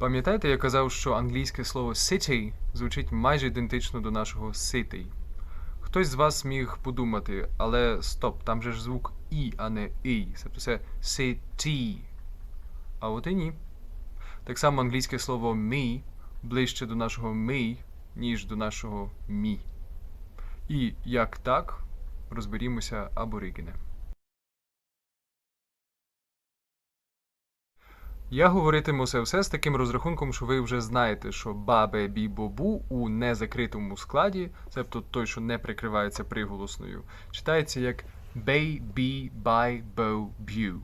Пам'ятаєте, я казав, що англійське слово city звучить майже ідентично до нашого city. Хтось з вас міг подумати, але стоп, там же ж звук і, а не і. Тобто це city. А от і ні. Так само англійське слово me ближче до нашого ми, ніж до нашого мі. І як так, розберімося аборигене. Я говоритиму це все з таким розрахунком, що ви вже знаєте, що бабе бі у незакритому складі, тобто той, що не прикривається приголосною, читається як бей бі бай боу б'ю.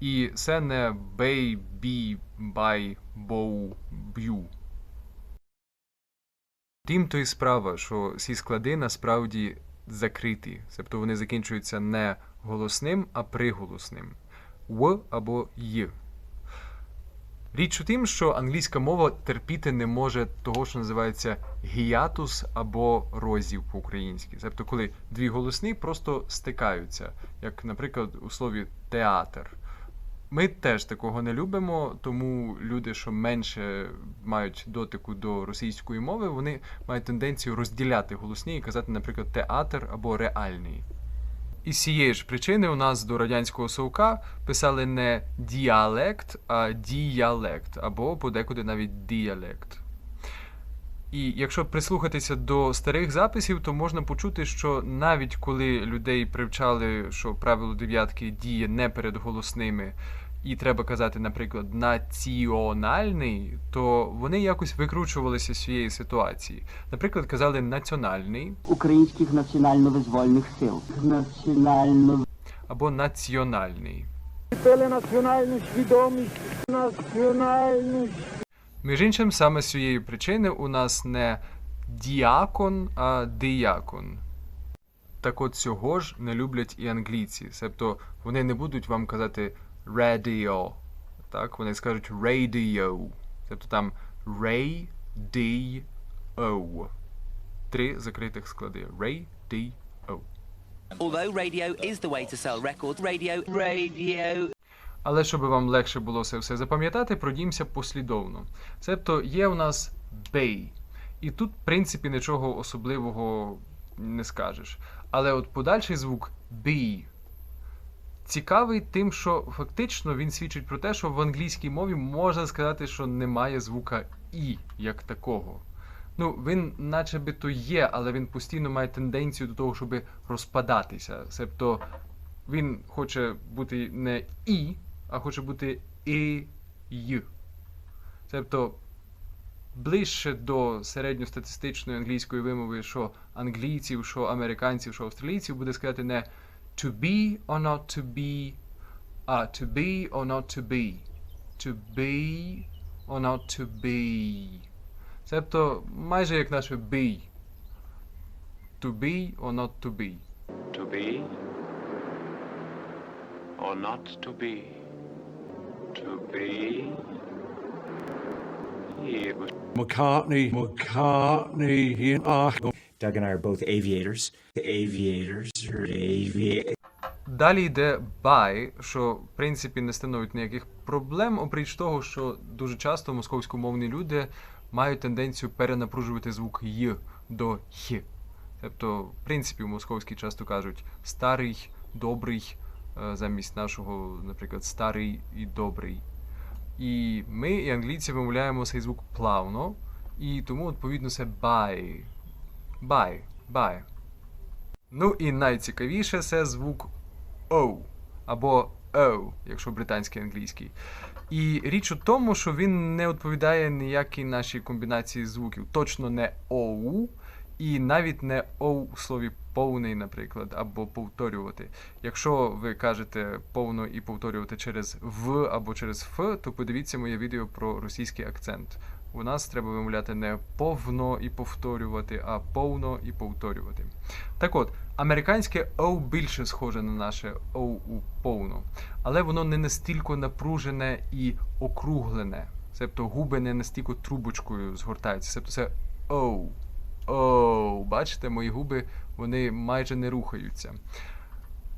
І це не бей бі бай боу б'ю. Тим то і справа, що ці склади насправді закриті, тобто вони закінчуються не голосним, а приголосним в або й. Річ у тім, що англійська мова терпіти не може того, що називається гіатус або розів по-українськи. Тобто, коли дві голосні просто стикаються, як, наприклад, у слові театр. Ми теж такого не любимо, тому люди, що менше мають дотику до російської мови, вони мають тенденцію розділяти голосні і казати, наприклад, театр або реальний. Із цієї ж причини у нас до радянського совка писали не діалект, а діялект, або подекуди навіть діалект. І якщо прислухатися до старих записів, то можна почути, що навіть коли людей привчали, що правило дев'ятки діє не перед голосними, і треба казати, наприклад, національний, то вони якось викручувалися з цієї ситуації. Наприклад, казали національний українських національно-визвольних сил. Національно або національний. національну свідомість, національну Між іншим, саме з цієї причини у нас не діакон, а диякон. Так от цього ж не люблять і англійці. Тобто вони не будуть вам казати radio. Так, вони скажуть radio. Тобто там radio. Три закритих склади. Radio. Although radio is the way to sell records, radio, radio Але щоб вам легше було це все запам'ятати, пройдімося послідовно. Тобто є у нас bay. І тут, в принципі, нічого особливого не скажеш. Але от подальший звук B цікавий тим, що фактично він свідчить про те, що в англійській мові можна сказати, що немає звука І як такого. Ну, він наче би то є, але він постійно має тенденцію до того, щоб розпадатися. Тобто він хоче бути не І, а хоче бути і й. Тобто ближче до середньостатистичної англійської вимови, що англійців, що американців, що австралійців, буде сказати не to be or not to be, а to be or not to be. To be or not to be. Тобто майже як наше be. To be or not to be. To be or not to be. To be. It was McCartney, McCartney, in Arsenal. Doug and I are both aviators. Aviators or avi- Далі йде by, що в принципі не становить ніяких проблем, опріч того, що дуже часто московськомовні люди мають тенденцію перенапружувати звук й до х. Тобто, в принципі, в московській часто кажуть старий, добрий, е, замість нашого, наприклад, старий і добрий. І ми, і англійці, вимовляємо цей звук плавно, і тому, відповідно, це by. By. By. Ну і найцікавіше це звук O або O, якщо британський англійський. І річ у тому, що він не відповідає ніякій нашій комбінації звуків. Точно не OU, і навіть не O у слові повний, наприклад, або повторювати. Якщо ви кажете повно і повторювати через В або через Ф, то подивіться моє відео про російський акцент. У нас треба вимовляти не повно і повторювати, а повно і повторювати. Так от, американське O більше схоже на наше O у повно, але воно не настільки напружене і округлене. Тобто губи не настільки трубочкою згортаються. Тобто це O. O. Бачите, мої губи вони майже не рухаються.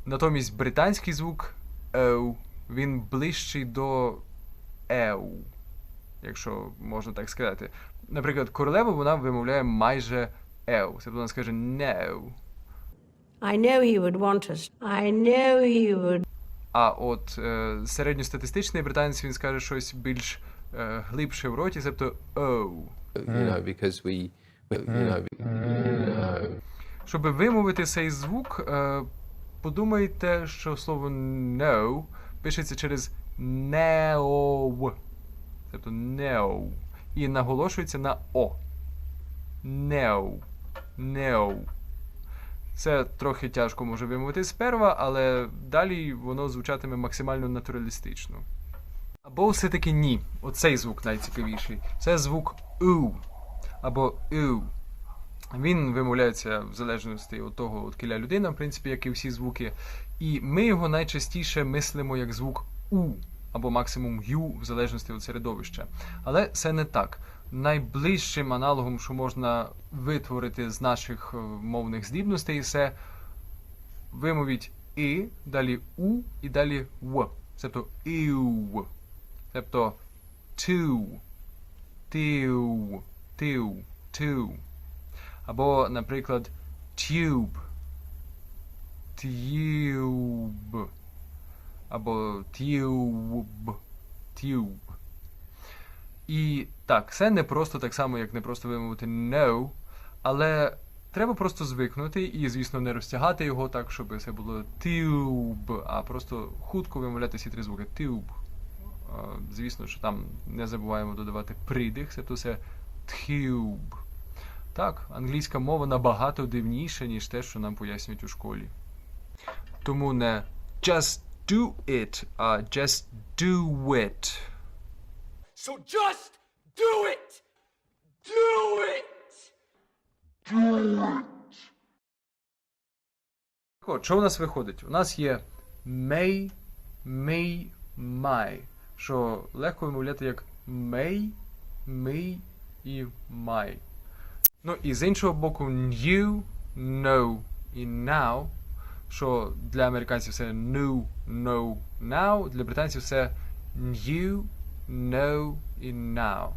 Натомість британський звук O, він ближчий до еу. Якщо можна так сказати. Наприклад, королева вона вимовляє майже ев. Тобто вона скаже неу. I know he would want us. I know he would. А от е, середньостатистичний британець він скаже щось більш е, глибше в роті, тобто оу. you know, because we, we- you know, you know, Щоб вимовити цей звук, е, подумайте, що слово no пишеться через неов. Тобто неов. І наголошується на о. Неов. Неов. Це трохи тяжко може вимовити сперва, але далі воно звучатиме максимально натуралістично. Або все-таки ні. Оцей звук найцікавіший. Це звук у. Або у. Він вимовляється в залежності від того, от кіля людина, в принципі, як і всі звуки. І ми його найчастіше мислимо як звук У або максимум Ю, в залежності від середовища. Але це не так. Найближчим аналогом, що можна витворити з наших е, мовних здібностей, це вимовіть і, далі у і далі в. Тобто іу. Тобто ту, тиу, тиу, ту. Або, наприклад, tube. Tube. Або tube. Tube. І так, це не просто так само, як не просто вимовити no, але треба просто звикнути і, звісно, не розтягати його так, щоб це було tube, а просто хутко вимовляти ці три звуки. Tube. Звісно, що там не забуваємо додавати придих, це то все tube. Так, англійська мова набагато дивніша, ніж те, що нам пояснюють у школі. Тому не just do it, а just do it. So just do it! Do it! Так от, що у нас виходить? У нас є may, may, my, що легко вимовляти як may, me і my. Ну і з іншого боку, new, no і now, що для американців це new, no, now, для британців це new, no і now.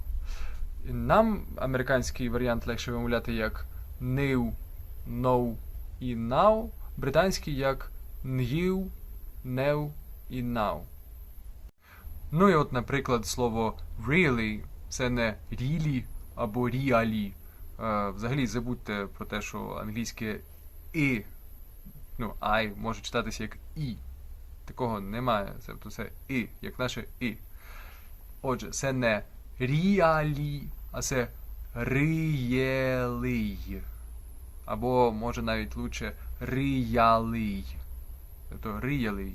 Нам американський варіант легше вимовляти як new, no і now, британський як new, new і now. Ну і от, наприклад, слово really це не really або really. Е, Взагалі забудьте про те, що англійське і, ну, I може читатися як і. Такого немає. Тобто це і, як наше і. Отже, це не really, а це really. Або може навіть лучше really. Тобто really.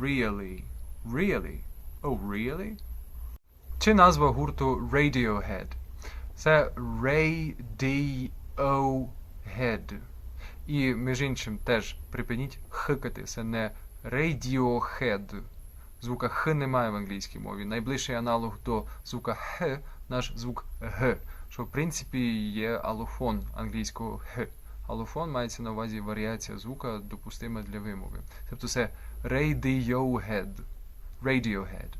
Really. Really. Oh, really? Чи назва гурту Radiohead? Це Radiohead. І, між іншим, теж припиніть хикати. Це не Radiohead. Звука Х немає в англійській мові. Найближчий аналог до звука Х наш звук Г, що в принципі є алофон англійського Х. Алофон мається на увазі варіація звука, допустима для вимови. Тобто це Radiohead. Radiohead.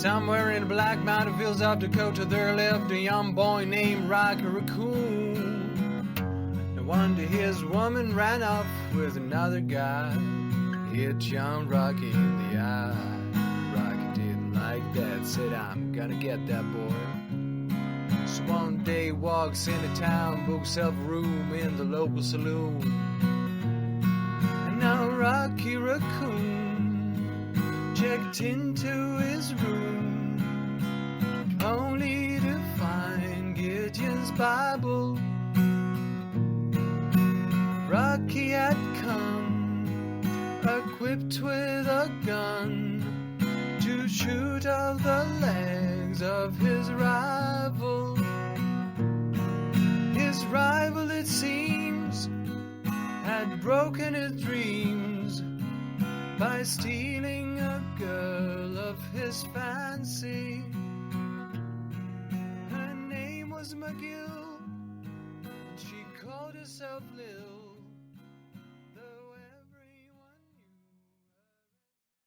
Somewhere in the Black Mountain Fields of Dakota, there lived a young boy named Rocky Raccoon. No wonder his woman ran off with another guy. Hit young Rocky in the eye. Rocky didn't like that, said, I'm gonna get that boy. So one day walks into town, books up a room in the local saloon. And now Rocky Raccoon checked into his room, only to find Gideon's Bible. Rocky had come, equipped with a gun, to shoot off the legs of his rival. His rival, it seems, had broken his dreams by stealing a girl of his fancy. Her name was McGill, she called herself Lil.